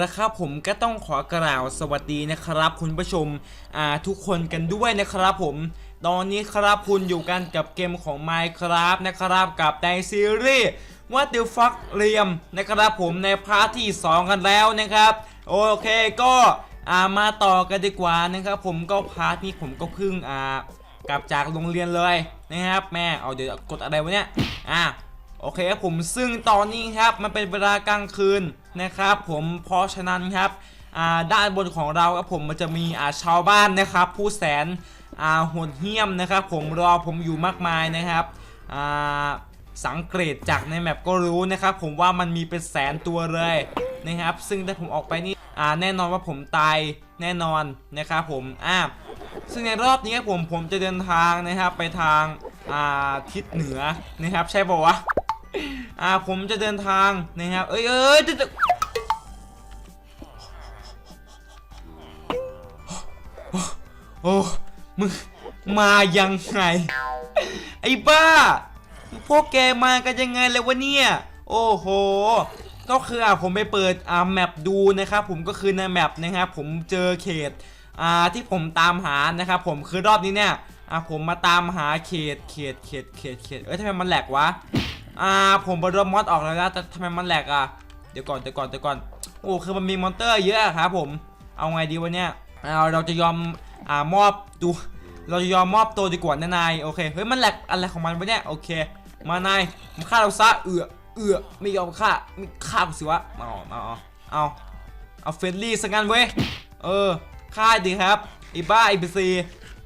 ละครับผมก็ต้องขอกล่าวสวัสดีนะครับ คุณผู้ชมอ่าทุกคนกันด้วยนะครับผม ตอนนี้ครับคุณอยู่กันกับเกมของ Minecraft นะครับกับในซีรีส์ว่าเด e ฟักเรียมนะครับผมในพาร์ทที่ 2 กันแล้วนะครับ โอเคก็อ่ามาต่อกันดีกว่านะครับ ผมก็พาร์ทนี้ผมก็เพิ่งอ่ากลับจากโรงเรียนเลยนะครับ แม่เอาเดี๋ยวกดอะไรวะเนี่ยอ่า โอเคครับผมซึ่งตอนนี้ครับมันเป็นเวลากลางคืนนะครับผมเพราะฉะนั้นครับอ่าด้านบนของเราครับผมมันจะมีอาชาวบ้านนะครับ ผู้แสนอาโหดเหี้ยมนะครับ ผมรอผมอยู่มากมายนะครับอ่าสังเกตจากในแมปก็รู้นะครับ ผมว่ามันมีเป็นแสนตัวเลยนะครับ ซึ่งถ้าผมออกไปนี่อ่าแน่นอนว่าผมตายแน่นอนนะครับผมอ่าซึ่งในรอบนี้ครับผมผมจะเดินทางนะครับไปทางอ่าทิศเหนือนะครับ ใช่ป่าวะ อ่าผมจะเดินทางนะครับ เอ้ยเอ้ยจะจะโอ้มึงมายังไง ไอ้บ้า พวกแกมากันยังไงเลยวะเนี่ย โอ้โห ก็คืออะผมไปเปิดอ่าแมปดูนะครับผมก็คือในแมปนะครับผมเจอเขตอ่าที่ผมตามหานะครับผมคือรอบนี้เนี่ยอ่าผมมาตามหาเขตเขตเขตเขตเขตเอ้ยทำไมมันแหลกวะ อ่าผมบรมมอดออกแล้วนะแต่ทำไมมันแหลกอะเดี๋ยวก่อนเดี๋ยวก่อนเดี๋ยวก่อนโอ้คือมันมีมอนเตอร์เยอะครับผมเอาไงดีวะเนี่ยเอาเราจะยอมอ่ามอบดู เราจะยอมมอบตัวดีกว่านะนายโอเคเฮ้ยมันแหลกอะไรของมันวะเนี่ยโอเค มานายมาฆ่าเราซะเอือเอือไม่ยอมฆ่าไม่ฆ่ากูสิวะมาเอามาเอาเอาเอาเฟรนลี่สังั้นเว้ยเออฆ่าดีครับไอ้บ้าไอ้บีซี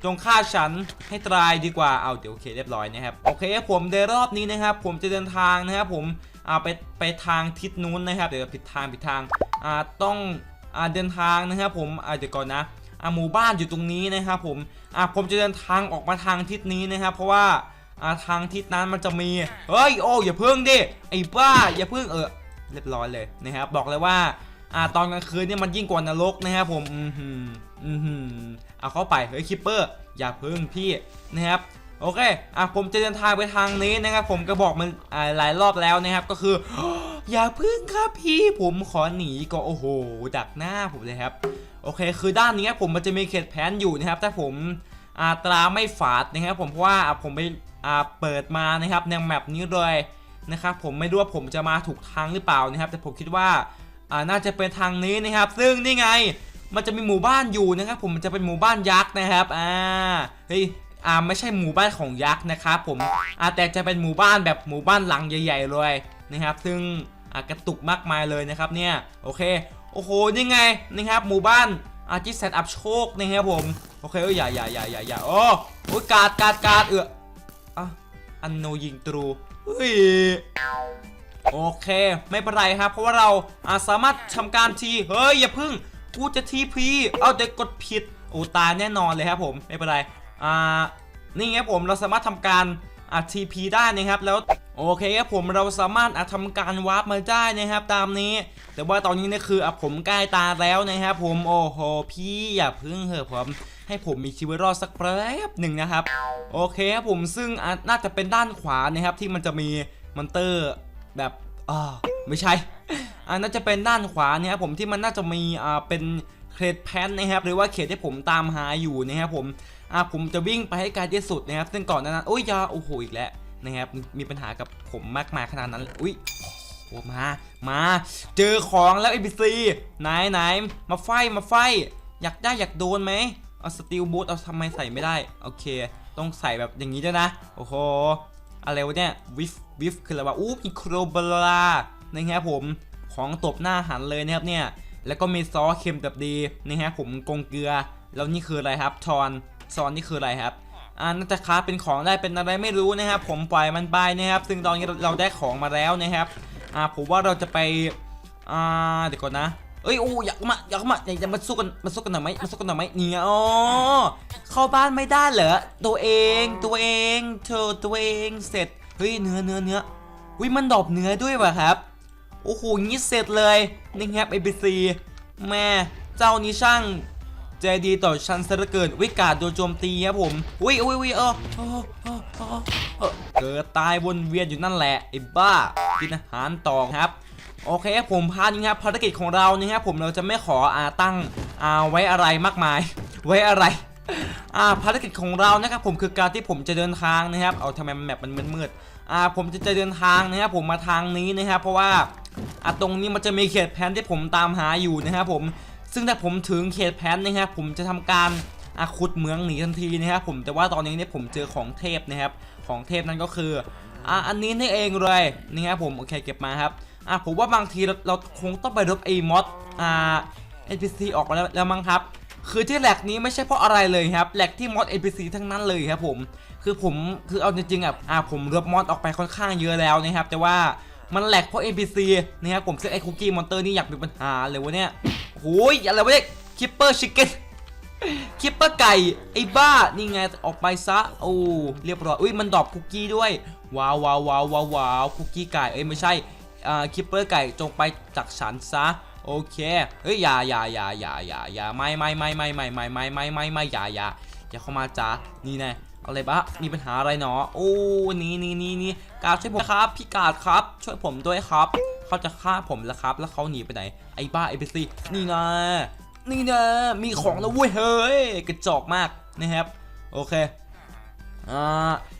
จงฆ่าฉันให้ตายดีกว่าเอาเดี๋ยวโอเคเรียบร้อยนะครับโอเคผมในรอบนี้นะครับ ผมจะเดินทางนะครับผมเอาไปไปทางทิศนู้นนะครับ เดี๋ยวผิดทางผิดทางอ่าต้องอ่าเดินทางนะครับ ผมอ่าเดี๋ยวก่อนนะอ่าหมู่บ้านอยู่ตรงนี้นะครับผมอ่าผมจะเดินทางออกมาทางทิศนี้นะครับ เพราะว่าอ่าทางทิศนั้นมันจะมีเฮ้ยโอ้อย่าเพึ่งดิไอ้บ้าอย่าเพึ่งเออเรียบร้อยเลยนะครับ บอกเลยว่า อ่าตอนกลางคืนเนี่ยมันยิ่งกว่านรกนะครับผมอือหืออือหือเอาเข้าไปเฮ้ยคิปเปอร์อย่าพึ่งพี่นะครับโอเค อะผมจะเดินทางไปทางนี้นะครับ ผมก็บอกมันอ่าหลายรอบแล้วนะครับ ก็คือ อย่าพึ่งครับพี่ ผมขอหนีก็โอ้โห ดักหน้าผมเลยครับ โอเค คือด้านนี้ผมมันจะมีเขตแผนอยู่นะครับถ้าผมอ่าตราไม่ฝาดนะครับ ผมเพราะว่าอะผมไปอ่าเปิดมานะครับในแมปนี้เลยนะครับ ผมไม่รู้ว่าผมจะมาถูกทางหรือเปล่านะครับ แต่ผมคิดว่า อ่าน่าจะเป็นทางนี้นะครับ ซึ่งนี่ไง มันจะมีหมู่บ้านอยู่นะครับผมมันจะเป็นหมู่บ้านยักษ์นะครับอ่าเฮ้ยอ่าไม่ใช่หมู่บ้านของยักษ์นะครับผมอ่าแต่จะเป็นหมู่บ้านแบบหมู่บ้านหลังใหญ่ ๆ เลยนะครับ ซึ่งอ่ากระตุกมากมายเลยนะครับเนี่ยโอเคโอ้โหนี่ไงนะครับ หมู่บ้านอาจิแซนอัพโชคนะครับผมโอเคเอ้ยอย่าอย่าอย่าอย่าอย่าโอ้โอ้ยกาดกาดกาดเอออะอันโนยิงตรูเฮ้ย โอเค ไม่เป็นไรครับ เพราะว่าเราอาสามารถทำการที เฮ้ย อย่าพึ่ง กูจะทีพีเอาแต่กดผิดโอตายแน่นอนเลยครับผม ไม่เป็นไร อ่า นี่ครับผมเราสามารถทำการอาทีพีได้นะครับ แล้วโอเคครับผมเราสามารถอะทำการวาร์ปมาได้นะครับ ตามนี้ แต่ว่าตอนนี้นี่คืออะผมใกล้ตาแล้วนะครับผมโอ้โหพี่อย่าพึ่งเหอะผมให้ผมมีชีวิตรอดสักแป๊บหนึ่งนะครับ โอเคครับผมซึ่งน่าจะเป็นด้านขวานะครับที่มันจะมีมอนเตอร์ แบบอ่าไม่ใช่อ่าน่าจะเป็นด้านขวาเนี่ยครับผมที่มันน่าจะมีอ่าเป็นเขตแพนนะครับหรือว่าเขตที่ผมตามหาอยู่นะครับผมอ่าผมจะวิ่งไปให้ไกลที่สุดนะครับซึ่งก่อนนั้นโอ้ยอยาโอ้โหอีกแล้วนะครับมีปัญหากับผมมากมายขนาดนั้นอุ้ยโอ้มามาเจอของแล้ว ABC ไหนไหนมาไฟมาไฟ อยากได้อยากโดนไหมเอาสตีลบูทเอาทำไมใส่ไม่ได้ โอเค ต้องใส่แบบอย่างนี้ด้วยนะ โอ้โห อะไรวะเนี่ยวิฟวิฟคืออะไรวะอู้มีโครบลานะครับผมของตบหน้าหันเลยนะครับเนี่ยแล้วก็มีซอสเค็มแบบดีนะฮะผมกงเกลือ แล้วนี่คืออะไรครับทอนซอนนี่คืออะไรครับอ่าน่าจะค้าเป็นของได้เป็นอะไรไม่รู้นะครับ ผมปล่อยมันไปนะครับ ซึ่งตอนนี้เราได้ของมาแล้วนะครับอ่าผมว่าเราจะไปอ่าเดี๋ยวก่อนนะ เอ้ยโอ้อยากมาอยากมาอยากจะมาสู้กันมาสู้กันหน่อยไหมมาสู้กันหน่อยไหมเนี่ยอ๋อเข้าบ้านไม่ได้เหรอตัวเองตัวเองเธอตัวเองเสร็จเฮ้ยเนื้อเนื้อเนื้อวิมันดอบเนื้อด้วยวะครับโอ้โหงี้เสร็จเลยนี่ครับ ABC แม่เจ้านี้ช่างใจดีต่อฉันซะเหลือเกินวิกาดโดนโจมตีครับผมอุ้ยอุ้ยอุ้ยเออเออเออเออเออเกิดตายวนเวียนอยู่นั่นแหละไอ้บ้ากินอาหารต่อครับ โอเคครับผมพาร์ทนี้ครับภารกิจของเรานะครับผมเราจะไม่ขออาตั้งอาไว้อะไรมากมาย ไว้อะไรอ่าภารกิจของเรานะครับผมคือการที่ผมจะเดินทางนะครับเอาทำไมมันแมปมันมืดๆอ่าผมจะจะเดินทางนะครับผมมาทางนี้นะครับเพราะว่าอะตรงนี้มันจะมีเขตแผนที่ผมตามหาอยู่นะครับผมซึ่งถ้าผมถึงเขตแผนนะครับผมจะทำการอะขุดเมืองหนีทันทีนะครับผมแต่ว่าตอนนี้เนี่ยผมเจอของเทพนะครับของเทพนั่นก็คืออะอันนี้นี่เองเลยนี่ครับผมโอเคเก็บมาครับ อะผมว่าบางทีเราเราคงต้องไปลบไอ้มอสอ่า NPC ออกมาแล้วแล้วมั้งครับ คือที่แหลกนี้ไม่ใช่เพราะอะไรเลยครับแหลกที่มอด NPC ทั้งนั้นเลยครับผม คือผมคือเอาจริงๆอะอ่าผมลบมอดออกไปค่อนข้างเยอะแล้วนะครับ แต่ว่ามันแหลกเพราะ NPC นะครับผมซึ่งไอ้คุกกี้มอนเตอร์นี่อยากมีปัญหาเลยวะเนี่ยโอ้ยอะไรวะเนี่ยคิปเปอร์ชิคเก้นคิปเปอร์ไก่ไอ้บ้านี่ไงออกไปซะโอ้เรียบร้อยอุ้ยมันดรอปคุกกี้ด้วยว้าวว้าวว้าวว้าวคุกกี้ไก่เอ้ยไม่ใช่ คิปเปอร์ไก่จงไปจากฉันซะโอเคเฮ้ยอย่าอย่าอย่าอย่าอย่าอย่าไม่ไม่ไม่ไม่ไม่ไม่ไม่ไม่ไม่ไม่อย่าอย่าอย่าเข้ามาจ้านี่แน่อะไรบ้ามีปัญหาอะไรเนาะโอ้นี่นี่นี่นี่กาดช่วยผมครับ พี่กาดครับ ช่วยผมด้วยครับ เขาจะฆ่าผมแล้วครับ แล้วเขาหนีไปไหน ไอ้บ้าไอ้เบสซี่นี่ไงนี่นะมีของแล้วเว้ยเฮ้ยกระจอกมากนะครับโอเคอ่า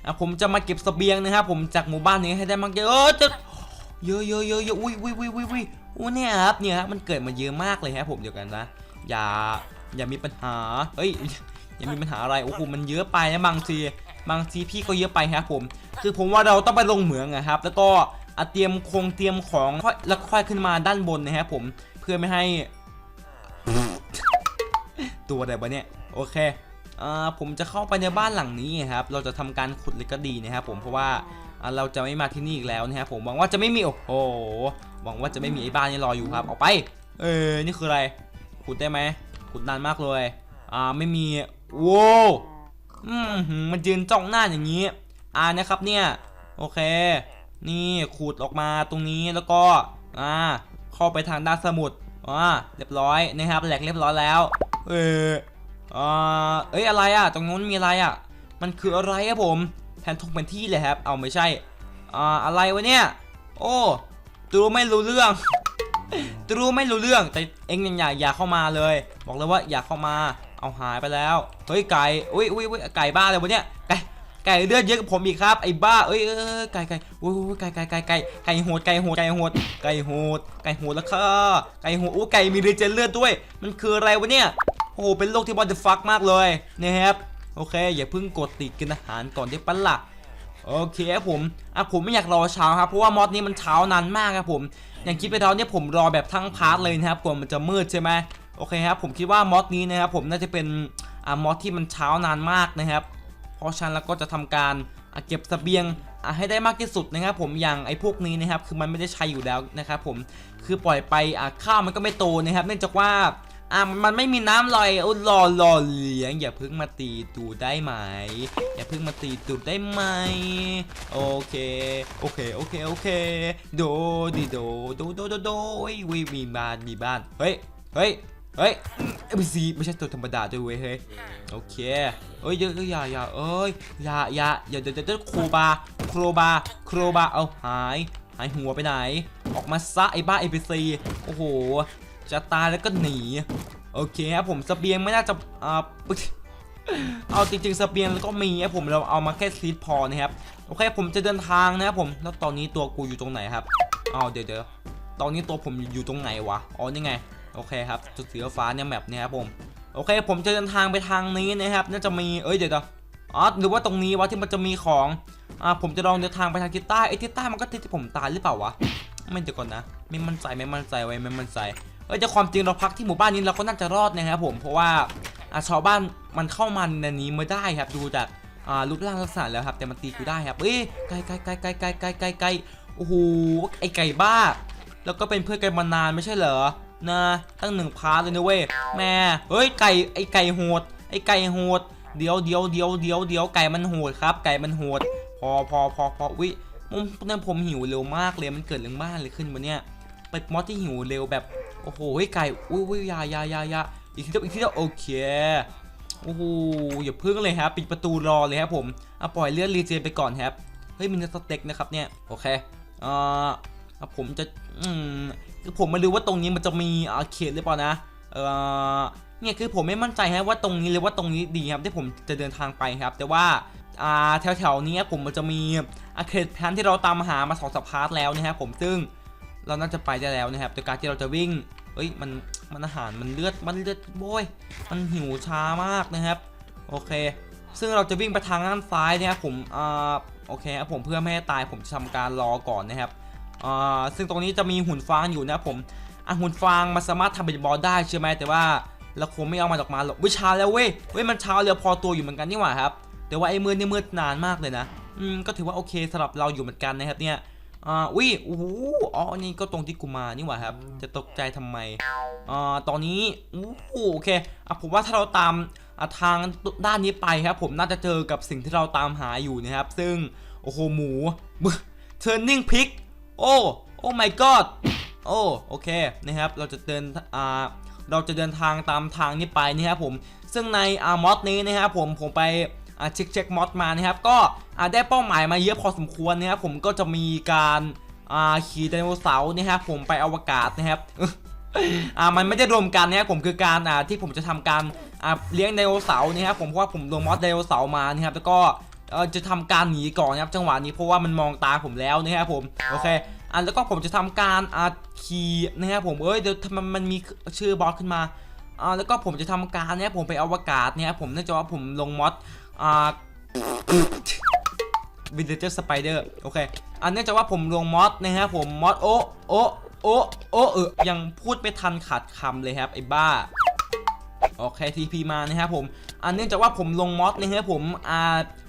อะผมจะมาเก็บเสบียงนะครับผมจากหมู่บ้านนี้ให้ได้มากเยอะจะ เยอะเยอะเยอะเยอะอุ้ยอุ้ยอุ้ยอุ้ยอุ้ยอุ้ยเนี่ยครับเนี่ยครับมันเกิดมาเยอะมากเลยครับผมเดี๋ยวกันนะอย่าอย่ามีปัญหาเฮ้ยอย่ามีปัญหาอะไรโอ้โหมันเยอะไปนะบางทีบางทีพี่ก็เยอะไปครับผม คือผมว่าเราต้องไปลงเหมืองอะครับ แล้วก็เตรียมคงเตรียมของค่อยแล้วค่อยขึ้นมาด้านบนนะครับผมเพื่อไม่ให้ ตัวอะไรวะเนี่ยโอเคอ่าผมจะเข้าไปในบ้านหลังนี้ครับ เราจะทำการขุดเลยก็ดีนะครับผมเพราะว่า เราจะไม่มาที่นี่อีกแล้วนะครับผมหวังว่าจะไม่มีโอ้โหหวังว่าจะไม่มีไอ้บ้านนี้รออยู่ครับออกไป เออนี่คืออะไรขุดได้ไหมขุดนานมากเลย อ่าไม่มีโว้วอืมหืมมันยืนจ้องหน้าอย่างนี้ อ่านะครับเนี่ย โอเค นี่ขุดออกมาตรงนี้แล้วก็อ่าเข้าไปทางด้านสมุดอ่าเรียบร้อยนะครับแหลกเรียบร้อยแล้ว เอออ่าเอ้ยอะไรอะ ตรงนู้นมีอะไรอะ มันคืออะไรครับผมแผ นทงแผนที่เลยครับ เอาไม่ใช่อ่าอะไรวะเนี่ย โอ้ตูไม่รู้เรื่องตูไม่รู้เรื่อง แต่เอ็งยังอย่าอย่าเข้ามาเลย บอกเลยว่าอย่าเข้ามา เอาหายไปแล้ว เฮ้ยไก่อุ้ยอุ้ยอุ้ยไก่บ้าเลยวะเนี่ย ไก่ไก่เลือดเยอะกับผมอีกครับไอ้บ้าเอ้ยเอ้ยเอ้ยไก่ไก่โอ้ยไก่ไก่ไก่ไก่ไก่โหดไก่โหดไก่โหดไก่โหดไก่โหดแล้วค่ะไก่โหดโอ้ไก่มีเรเจนเลือดด้วย มันคืออะไรวะเนี่ยโอ้โหเป็นโรคที่บอดเดฟักมากเลยนะครับ โอเค อย่าเพิ่งกดติดกินอาหารก่อนได้ปะล่ะโอเคครับผม อะผมไม่อยากรอเช้าครับ เพราะว่ามอดนี้มันเช้านานมากครับผม อย่างคิดไปแล้วเนี่ยผมรอแบบทั้งพาร์ทเลยนะครับกว่ามันจะมืดใช่ไหมโอเคครับ ผมคิดว่ามอดนี้นะครับผมน่าจะเป็นอ่ามอดที่มันเช้านานมากนะครับ เพราะฉะนั้นเราก็จะทำการเก็บเสบียงให้ได้มากที่สุดนะครับ ผมอย่างไอ้พวกนี้นะครับ คือมันไม่ได้ใช้อยู่แล้วนะครับผม คือปล่อยไปอะข้าวมันก็ไม่โตนะครับ เนื่องจากว่า อะมันไม่มีน้ำลอยโอ้รอรอเลี้ยง อย่าเพิ่งมาตีตูได้ไหม อย่าเพิ่งมาตีตูได้ไหม โอเค โอเค โอเค โอเค โดดีโดโดโดโดโดเฮ้ยวิมีบ้านมีบ้าน เฮ้ย เฮ้ย เฮ้ยเอ็มซีไม่ใช่ตัวธรรมดาด้วยเว้ยเฮ้ย โอเคเอ้ยเดี๋ยวอย่าอย่าเอ้ย อย่าอย่าอย่าเดี๋ยวเดี๋ยวเดี๋ยวโครบา โครบา โครบา เอาหาย หายหัวไปไหน ออกมาซะไอ้บ้าไอพีซีโอ้โห จะตายแล้วก็หนี โอเคครับผมสเสบียงไม่น่าจะอ่าเอาจริงๆเสบียงแล้วก็มีครับผมเราเอามาแค่ซีดพอนะครับโอเคผมจะเดินทางนะครับผมแล้วตอนนี้ตัวกูอยู่ตรงไหนครับอ้าวเดี๋ยวเดี๋ยวตอนนี้ตัวผมอยู่ตรงไหนวะอ๋อนี่ไงโอเคครับจุดสีฟ้าเนี่ยแมปเนี่ยครับผมโอเค ผมจะเดินทางไปทางนี้นะครับน่าจะมีเอ้ยเดี๋ยวเดี๋ยวอ๋อหรือว่าตรงนี้วะที่มันจะมีของอ่าผมจะลองเดินทางไปทางทิศใต้ไอ้ทิศใต้มันก็ทิศที่ผมตายหรือเปล่าวะไม่เดี๋ยวก่อนนะไม่มั่นใจไม่มั่นใจไว้ไม่มั่นใจ เอ้ยแต่ความจริงเราพักที่หมู่บ้านนี้เราก็น่าจะรอดนะครับผมเพราะว่าชาวบ้านมันเข้ามาในนี้ไม่ได้ครับดูจากรูปร่างลักษณะแล้วครับแต่มันตีกูได้ครับเอ้ยไก่ไก่ไก่ไก่ไก่ไก่ไก่ไก่โอ้โหไอไก่บ้า แล้วก็เป็นเพื่อนกันมานานไม่ใช่เหรอนะตั้งหนึ่งพาร์ทเลยนะเว้ยแม่เฮ้ยไก่ไอไก่โหดไอไก่โหดเดี๋ยวเดี๋ยวเดี๋ยวเดี๋ยวเดี๋ยวไก่มันโหดครับ ไก่มันโหด พอพอพอพอวิมุมนั้นผมหิวเร็วมากเลยมันเกิดเรื่องบ้านเลยขึ้นมาเนี่ยเป็นมอสที่หิวเร็วแบบ โอ้โหเฮ้ไก่อุ้ยอุ้ยยายายายาอีกทีเดียวอีกทีเดียวโอเคโอ้โหอย่าพึ่งเลยครับปิดประตูรอเลยครับผมเอาปล่อยเลือดรีเจนไปก่อนครับเฮ้ยมีเนื้อสเต็กนะครับเนี่ยโอเคอ่ออะผมจะอืมคือผมไม่รู้ว่าตรงนี้มันจะมีอาเขตหรือเปล่านะเออเนี่ยคือผมไม่มั่นใจฮะว่าตรงนี้หรือว่าตรงนี้ดีครับที่ผมจะเดินทางไปครับ แต่ว่าอ่าแถวๆนี้ผมมันจะมีอาเขตแพนที่เราตามหามาสองสัปดาห์แล้วนะครับผมซึ่งเราน่าจะไปได้แล้วนะครับโดยการที่เราจะวิ่ง เอ้ยมันมันอาหารมันเลือดมันเลือดโว้ยมันหิวช้ามากนะครับโอเค ซึ่งเราจะวิ่งไปทางด้านซ้ายนะครับผมอ่าโอเคครับผมเพื่อไม่ให้ตายผมจะทำการรอก่อนนะครับอ่าซึ่งตรงนี้จะมีหุ่นฟางอยู่นะผมอะหุ่นฟางมันสามารถทำเป็นบอลได้ใช่ไหมแต่ว่าเราคงไม่เอามันออกมาหรอกวิชาแล้วเว้ยเว้ยมันเช้าเรือพอตัวอยู่เหมือนกันนี่หว่าครับแต่ว่าไอ้มืดนี่มืดนานมากเลยนะอืมก็ถือว่าโอเคสำหรับเราอยู่เหมือนกันนะครับเนี่ย อ่าวิโอ้โหอ๋ออันนี่ก็ตรงที่กูมานี่หว่าครับ จะตกใจทำไมอ่าตอนนี้อู้หูโอเคอะผมว่าถ้าเราตามอะทางด้านนี้ไปครับ ผมน่าจะเจอกับสิ่งที่เราตามหาอยู่นะครับ ซึ่งโอ้โหหมู turning pig โอ้โอ้ my god โอ้โอเคนะครับ เราจะเดินอ่าเราจะเดินทางตามทางนี้ไปนะครับผม ซึ่งในอ่ามอดนี้นะครับผมผมไปอ่า เช็คเช็คมอดมานะครับก็ได้เป้าหมายมาเยอะพอสมควรนะครับผมก็จะมีการขี่ไดโนเสาร์นะครับผมไปอวกาศนะครับอ่ามันไม่ได้รวมกันนะครับผมคือการอ่าที่ผมจะทำการอ่าเลี้ยงไดโนเสาร์นะครับผมเพราะว่าผมลงมอสไดโนเสาร์มานะครับแล้วก็จะทำการหนีก่อนนะครับจังหวะนี้เพราะว่ามันมองตาผมแล้วนะครับผมโอเคอ่าแล้วก็ผมจะทำการอ่าขี่นะครับผมเอ้ยเดี๋ยวทำไมมันมีชื่อบอสขึ้นมาอ่าแล้วก็ผมจะทำการนะครับผมไปอวกาศนะครับผมเนื่องจากว่าผมลงมอส อ่าวินเทอร์สไปเดอร์โอเค อันเนื่องจากว่าผมลงมอสนะครับผมมอสโอโอโอโอเออยังพูดไม่ทันขาดคำเลยครับไอ้บ้าโอเคทีพีมานะครับผม อันเนื่องจากว่าผมลงมอสนะครับผมอา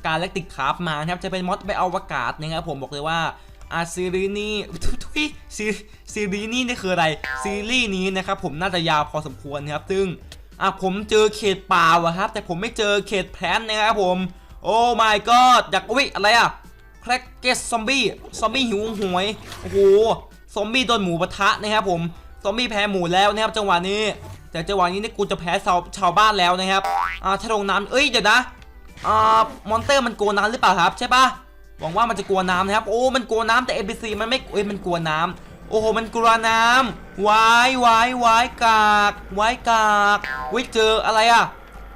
การเล็กติกคราฟมานะครับจะเป็นมอสไปอวกาศนะครับผมบอกเลยว่าอาซีรีส์นี้ทุยซีซีรีส์นี้นี่คืออะไรซีรีส์นี้นะครับผมน่าจะยาวพอสมควรนะครับซึ่ง อะผมเจอเขตป่าวะครับ แต่ผมไม่เจอเขตแพลนนะครับผม โอ้ my god อยากอุ้ยอะไรอะแครกเกสซอมบี้ซอมบี้หิวหวยโอ้โหซอมบี้โดนหมูปะทะนะครับผมซอมบี้แพ้หมูแล้วนะครับจังหวะนี้ แต่จังหวะนี้นี่กูจะแพ้ชาวชาวบ้านแล้วนะครับอ่าถ้าลงน้ำเอ้ยเดี๋ยวนะอ่ามอนเตอร์มันกลัวน้ำหรือเปล่าครับใช่ปะหวังว่ามันจะกลัวน้ำนะครับ โอ้ มันกลัวน้ำแต่ NPC มันไม่เอ้ยมันกลัวน้ำ โอ้โห มันกลัวน้ำวายวายวายกากวายกากวิเจออะไรอะ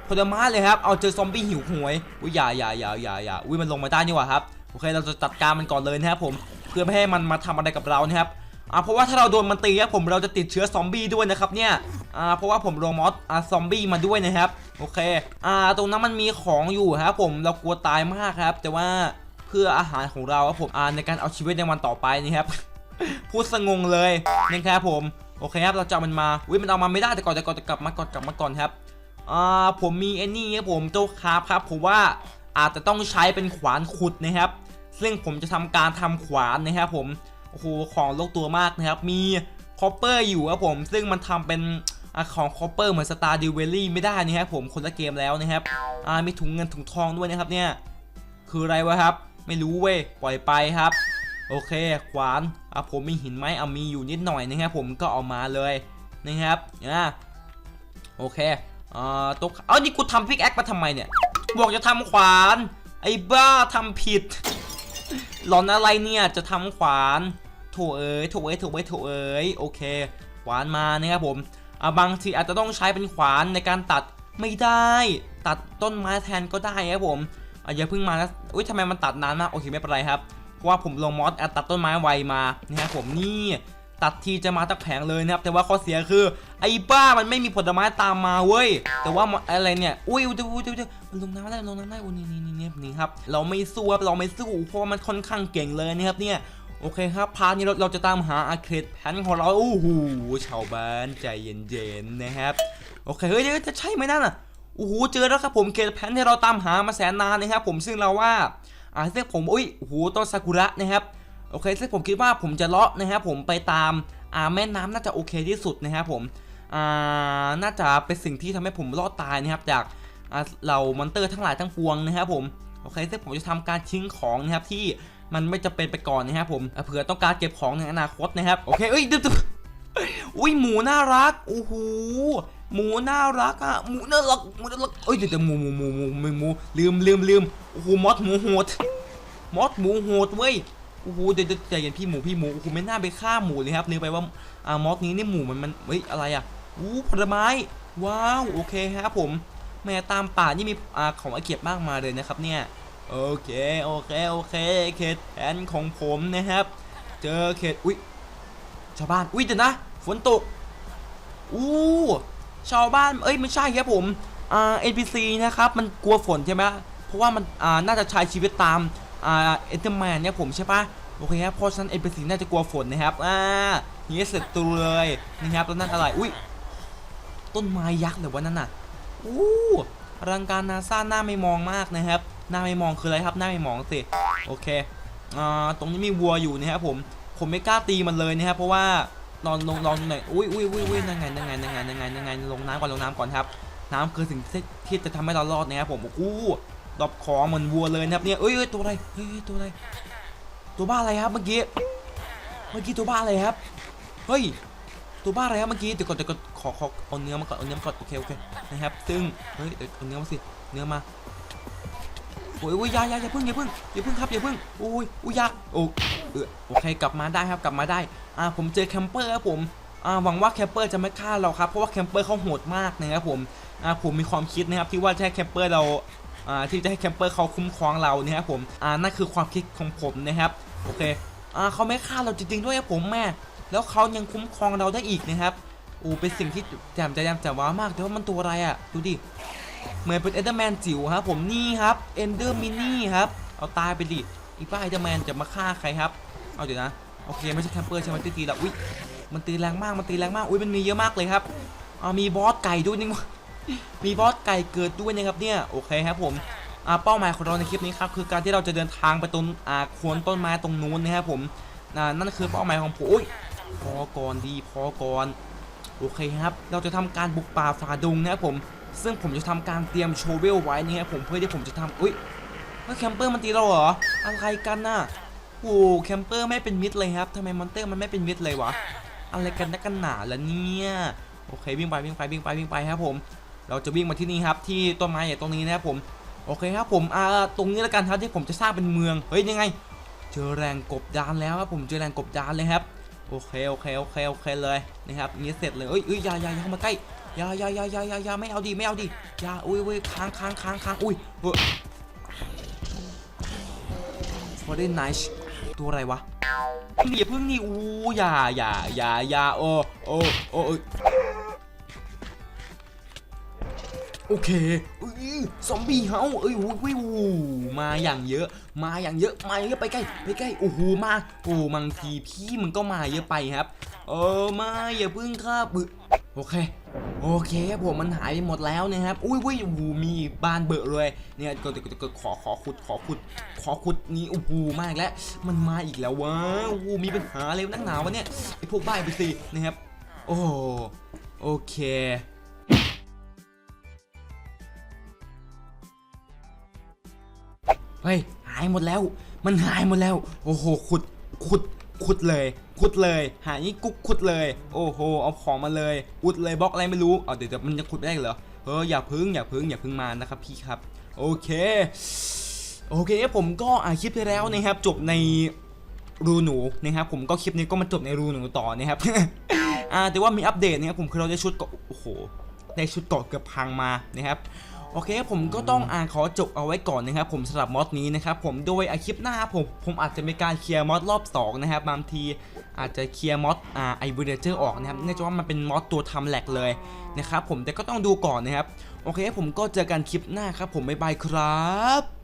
ผลไม้เลยครับ เอาเจอซอมบี้หิวหวยอุ้ยอย่าอย่าอย่าอย่าอย่าอุ้ยมันลงมาได้นี่หว่าครับ โอเค เราจะจัดการมันก่อนเลยนะครับผม เพื่อไม่ให้มันมาทำอะไรกับเรานะครับ อ่า เพราะว่าถ้าเราโดนมันตีครับผมเราจะติดเชื้อซอมบี้ด้วยนะครับเนี่ย อ่า เพราะว่าผมลงมอสอ่าซอมบี้มาด้วยนะครับ โอเค อ่า ตรงนั้นมันมีของอยู่ครับผม เรากลัวตายมากครับ แต่ว่าเพื่ออาหารของเราครับผม อ่า ในการเอาชีวิตในวันต่อไปนะครับ พูดสงงเลยนะครับผมโอเคครับเราจะมันมาอุ้ยมันเอามาไม่ได้แต่ก่อนแต่ก่อนจะกลับมาก่อนกลับมาก่อนครับอ่าผมมีไอ้นี่ครับผมเจ้าคาครับผมว่าอาจจะต้องใช้เป็นขวานขุดนะครับ ซึ่งผมจะทำการทำขวานนะครับผมโอ้โหของโลกตัวมากนะครับ มีคอปเปอร์อยู่ครับผมซึ่งมันทำเป็นอของคอปเปอร์เหมือนสตาร์ดิวเวลลี่ไม่ได้นะครับผมคนละเกมแล้วนะครับอ่ามีถุงเงินถุงทองด้วยนะครับเนี่ยคืออะไรวะครับ ไม่รู้เว้ยปล่อยไปครับ โอเคขวานอะผมมีหินไหมเอามีอยู่นิดหน่อยนะครับผมก็เอามาเลยนะครับอ่าโอเคอ่าตกเอานี่กูทำพิกแอคมาทำไมเนี่ย บอกจะทำขวาน ไอ้บ้าทำผิด หลอนอะไรเนี่ยจะทำขวานโถเอ้ยโถเอ้ยโถเอ้ยโถเอ้ยโอเค ขวานมานะครับผมอ่าบางทีอาจจะต้องใช้เป็นขวานในการตัดไม่ได้ ตัดต้นไม้แทนก็ได้ครับผมอะอย่าเพิ่งมานะอุ้ยทำไมมันตัดนานมากโอเคไม่เป็นไรครับ เพราะว่าผมลงมอสแอดตัดต้นไม้ไวมานะครับผมนี่ตัดทีจะมาตักแผงเลยนะครับ แต่ว่าข้อเสียคือไอ้บ้ามันไม่มีผลไม้ตามมาเว้ย แต่ว่าอะไรเนี่ย อุ้ยอุ้ยอุ้ยอุ้ยมันลงน้ำได้ลงน้ำได้อุ้ยนี่นี่นี่นี่นี่ครับ เราไม่สู้ครับเราไม่สู้เพราะว่ามันค่อนข้างเก่งเลยนะครับเนี่ยโอเคครับ พาร์ทนี้เราเราจะตามหาอาเคดแพนของเราโอ้โหชาวบ้านใจเย็นๆนะครับ โอเคเฮ้ยจะใช่ไหมนั่นอะโอ้โหเจอแล้วครับผมเกดแพนที่เราตามหามาแสนนานนะครับผมซึ่งเราว่า อ่าซึ่งผมอุ้ยโอ้โหต้นซากุระนะครับโอเคซึ่งผมคิดว่าผมจะเลาะนะครับผมไปตามอ่าแม่น้ำน่าจะโอเคที่สุดนะครับผมอ่าน่าจะเป็นสิ่งที่ทำให้ผมรอดตายนะครับจากเหล่ามอนเตอร์ทั้งหลายทั้งปวงนะครับผมโอเคซึ่งผมจะทำการทิ้งของนะครับที่มันไม่จะเป็นไปก่อนนะครับผมเผื่อต้องการเก็บของในอนาคตนะครับโอเคเอ้ยดี๋ยวๆอุ้ยหมูน่ารักโอ้โห หมูน่ารักอะหมูน่ารักหมูน่ารักเอ้ยเดี๋ยวหมูหมูหมูหมูหมูหมูลืมลืมลืมโอ้โหมอสหมูโหดมอสหมูโหดเว้ยโอ้โหเดี๋ยวใจเย็นพี่หมูพี่หมูโอ้โหไม่น่าไปฆ่าหมูเลยครับนึกไปว่าอ่ามอสนี้นี่หมูมันมันเฮ้ยอะไรอะอู้ผลไม้ว้าวโอเคครับผมแม่ตามป่านี่มีอ่าของไอเก็บมากมายเลยนะครับเนี่ยโอเคโอเคโอเคเขตแผนของผมนะครับ เจอเขตอุ้ยชาวบ้านอุ้ยเดี๋ยวนะฝนตกอู้ ชาวบ้านเอ้ยไม่ใช่ครับผมอ่า NPC นะครับมันกลัวฝนใช่ไหมเพราะว่ามันอ่าน่าจะใช้ชีวิตตามอ่าเอ็นเตอร์แมนเนี่ยผมใช่ปะโอเคครับเพราะฉะนั้น NPC น่าจะกลัวฝนนะครับอ่าอย่างนี้เสร็จตัวเลยนะครับแล้วนั่นอะไรอุ้ยต้นไม้ยักษ์หรือว่านั่นน่ะอู้อลังการนาซาหน้าไม่มองมากนะครับ หน้าไม่มองคืออะไรครับ หน้าไม่มองสิโอเคอ่าตรงนี้มีวัวอยู่นะครับผมผมไม่กล้าตีมันเลยนะครับเพราะว่า นอนลงลองหน่อยอุ้ยอุ้ยอุ้ยอุ้ยนั่งไงนั่งไงนั่งไงนั่งไงนั่งไงลงน้ำก่อนลงน้ำก่อนครับ น้ำคือสิ่งที่จะทำให้เรารอดนะครับผมโอ้โหดอบของเหมือนวัวเลยนะครับเนี่ยเอ้ยเอ้ยตัวอะไรเฮ้ยเฮ้ยตัวอะไร ตัวบ้าอะไรครับเมื่อกี้เมื่อกี้ตัวบ้าอะไรครับเฮ้ยตัวบ้าอะไรครับเมื่อกี้เดี๋ยวก่อนเดี๋ยวก่อนขอขอเอาเนื้อมาก่อนเอาเนื้อมาก่อนโอเคโอเคนะครับ ซึ่งเฮ้ยเดี๋ยวเอาเนื้อมาสิเนื้อมา โอ้ยโอ้ยยาอยาอย่าพิ่งอย่าพิ่งอย่าพิ่งครับอย่าพิ่งโอ้ยอุ้ยยาโอ้เออโอเคกลับมาได้ครับกลับมาได้อ่าผมเจอแคมเปอร์ครับผมอ่าหวังว่าแคมเปอร์จะไม่ฆ่าเราครับเพราะว่าแคมเปอร์เขาโหดมากนะครับผมอ่าผมมีความคิดนะครับที่ว่าจะให้แคมเปอร์เราอ่าที่จะให้แคมเปอร์เขาคุ้มครองเรานะครับผมอ่านั่นคือความคิดของผมนะครับโอเคอ่าเขาไม่ฆ่าเราจริงๆด้วยครับผมแม่แล้วเขายังคุ้มครองเราได้อีกนะครับโอ้เป็นสิ่งที่แจ่มใจแจ่มแจ่ว้ามากแต่ว่ามันตัวอะไรอะดูดิ เหมือนเป็นเอเดอร์แมนจิ๋วครับผมนี่ครับเอนเดอร์มินี่ครับเอาตายไปดิอีป้าเอเดอร์แมนจะมาฆ่าใครครับเอาเดี๋ยวนะโอเคไม่ใช่แคมเปอร์ใช่ไหมตีแล้วอุ้ยมันตีแรงมากมันตีแรงมากอุ้ยมันมีเยอะมากเลยครับเอามีบอสไก่ด้วยนี่มีบอสไก่เกิดด้วยนะครับเนี่ยโอเคครับผมเป้าหมายของเราในคลิปนี้ครับคือการที่เราจะเดินทางไปตรงอ่าโคนต้นไม้ตรงนู้นนะครับผมนั่นคือเป้าหมายของผมอุ้ยพอก่อนดีพอก่อนโอเคครับ เราจะทำการบุกป่าฝ่าดงนะครับผม ซึ่งผมจะทำการเตรียมโชเวลไว้นี่ครับผมเพื่อที่ผมจะทำอุ้ยแล้วแคมเปอร์มันตีเราเหรออะไรกันน่ะโอ้แคมเปอร์ไม่เป็นมิตรเลยครับทำไมมอนเตอร์มันไม่เป็นมิตรเลยวะอะไรกันนักกันหนาละเนี่ยโอเควิ่งไปวิ่งไปวิ่งไปวิ่งไปครับผม เราจะวิ่งมาที่นี่ครับที่ต้นไม้ใหญ่ตรงนี้นะครับผมโอเคครับผมอ่าตรงนี้แล้วกันครับที่ผมจะสร้างเป็นเมืองเฮ้ยยังไง เจอแรงกบดานแล้วครับผมเจอแรงกบดานเลยครับโอเคโอเคโอเคโอเคเลยนะครับนี้เสร็จเลยเอ้ยเอ้ยยาอย่าอย่าเข้ามาใกล้ อย่าอย่าอย่าอย่าอย่าอย่าไม่เอาดิไม่เอาดิอย่าอุ้ยอุ้ยค้างค้างค้างค้างอุ้ยเอร์เดนไนช์ตัวอะไรวะนี่อย่าเพิ่งนี่อู้อย่าอย่าอย่าอย่าโอ้โอ้โอ้ โอเคอุ้ยซอมบี้เฮาเอ้ยอุ้ยอุ้ยมาอย่างเยอะ มาอย่างเยอะ มาอย่างเยอะไปใกล้ ไปใกล้ โอ้โห มา โอ้บางทีพี่มึงก็มาเยอะไปครับ เออมาอย่าเพิ่งฆ่าบึโอเค โอเคครับผมมันหายไปหมดแล้วนะครับ อุ้ยอุ้ยโอ้โหมีบานเบอะเลย เนี่ยก็ก็ขอขอขุดขอขุด ขอขุดนี่โอ้โหมากแล้ว มันมาอีกแล้ววะโอ้โหมีปัญหาอะไรนักหนาวะเนี่ยไอพวกบ้าไปสินะครับ โอ้โอเค เฮ้ยหายหมดแล้ว มันหายหมดแล้ว โอ้โหขุดขุดขุดเลยขุดเลย หายนี่กุ๊กขุดเลย โอ้โห เอาของมาเลยอุดเลยบล็อกอะไรไม่รู้เอาเดี๋ยวเดี๋ยวมันจะขุดไม่ได้เหรอเอออย่าพึ่งอย่าพึ่งอย่าพึ่งมานะครับพี่ครับ โอเค โอเคผมก็อ่าคลิปไปแล้วนะครับ จบในรูหนูนะครับ ผมก็คลิปนี้ก็มาจบในรูหนูต่อนะครับอ่าแต่ว่ามีอัปเดตนะครับผมคือเราได้ชุดเกาะโอ้โหได้ชุดเกาะเกือบพังมานะครับ โอเคผมก็ต้องอ่านขอจบเอาไว้ก่อนนะครับผมสำหรับมอดนี้นะครับผมโดยอาคลิปหน้าผมผมอาจจะมีการเคลียร์มอดรอบ2นะครับบางทีอาจจะเคลียร์มอดอ่าไอเวอร์เจอร์ออกนะครับเนื่องจากว่ามันเป็นมอดตัวทำแหลกเลยนะครับผมแต่ก็ต้องดูก่อนนะครับโอเคผมก็เจอกันคลิปหน้าครับผมบ๊ายบายครับ